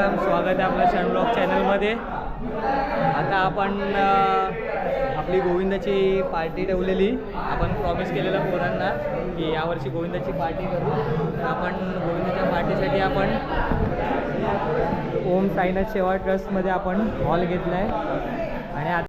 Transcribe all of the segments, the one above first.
राम स्वागत आहे आपल्या शन ब्लॉग चॅनलमध्ये आता आपण आपली गोविंदाची पार्टी ठेवलेली. आपण प्रॉमिस केलेलं पोरांना की यावर्षी गोविंदाची पार्टी करू. तर आपण गोविंदाच्या पार्टीसाठी आपण ओम साईनाथ सेवा ट्रस्टमध्ये आपण हॉल घेतला आहे आणि आता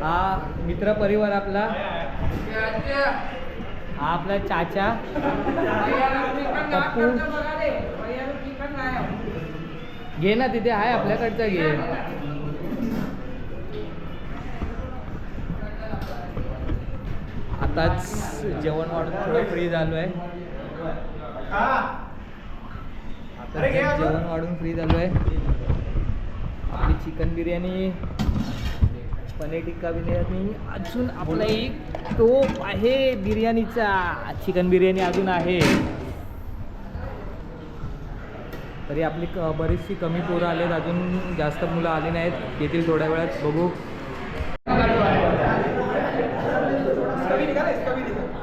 हा मित्रपरिवार आपला. हा आपला चाचा. पप्पू. घे ना तिथे आहे आपल्याकडचा घे. आताच जेवण वाढून थोडं फ्री झालो आहे. आता जेवण वाढून फ्री झालो आहे. आपली चिकन बिर्याणी. पनीर टिक्का बिर्याणी. अजून आपला एक टोप आहे बिर्याणीचा. चिकन बिर्याणी अजून आहे. तरी आपली क बरीचशी कमी पोरं आलेत. अजून जास्त मुलं आली नाहीत. येतील थोड्या वेळात. बघू.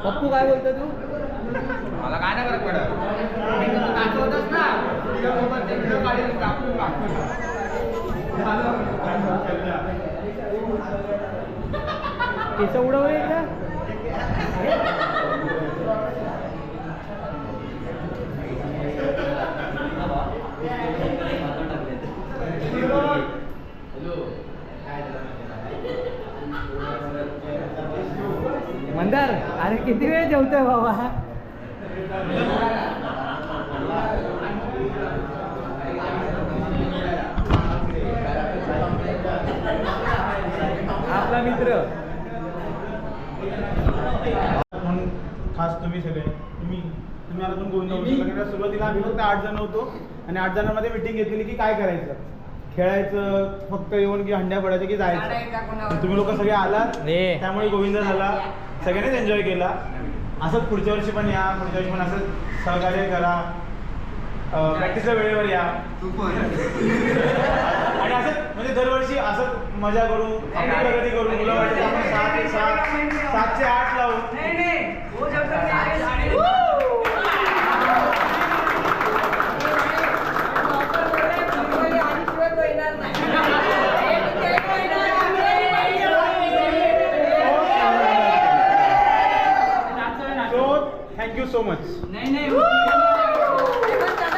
पप्पू काय बोलतो तू? मला काय नाही फरक पडत. ना. केस उडवले का? मंदार अरे किती वेळ जेवतोय बाबा आपला मित्र. म्हणून खास तुम्ही सगळे. तुम्ही तुम्ही आता गोविंद सुरुवातीला आम्ही फक्त आठ जण होतो आणि आठ जणांमध्ये मिटिंग घेतलेली की काय करायचं? खेळायचं फक्त येऊन की हंड्या पडायचं की जायचं. तुम्ही लोक सगळे आलात. त्यामुळे गोविंद झाला. सगळ्यांनीच एन्जॉय केला. असंच पुढच्या वर्षी पण या पुढच्या वर्षी पण असंच सहकार्य करा. प्रॅक्टिसला वेळेवर या. तू पण. आणि असंच म्हणजे दरवर्षी असंच मजा करू आपली प्रगती करू मुलं वाटत आपण सात सात सातशे आठ लावू. सो थँक्यू सो मच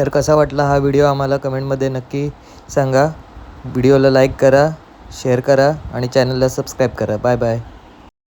तर कसा वाटला हा व्हिडिओ आम्हाला कमेंटमध्ये नक्की सांगा. व्हिडिओला लाईक करा शेअर करा आणि चॅनलला सबस्क्राईब करा. Bye bye